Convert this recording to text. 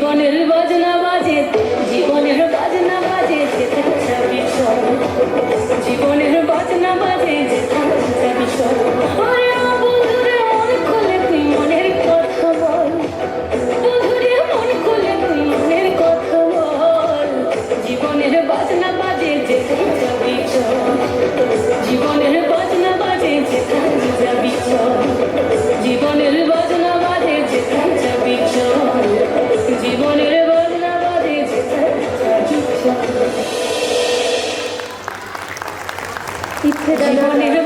জীবনের বাজনা। জীবনের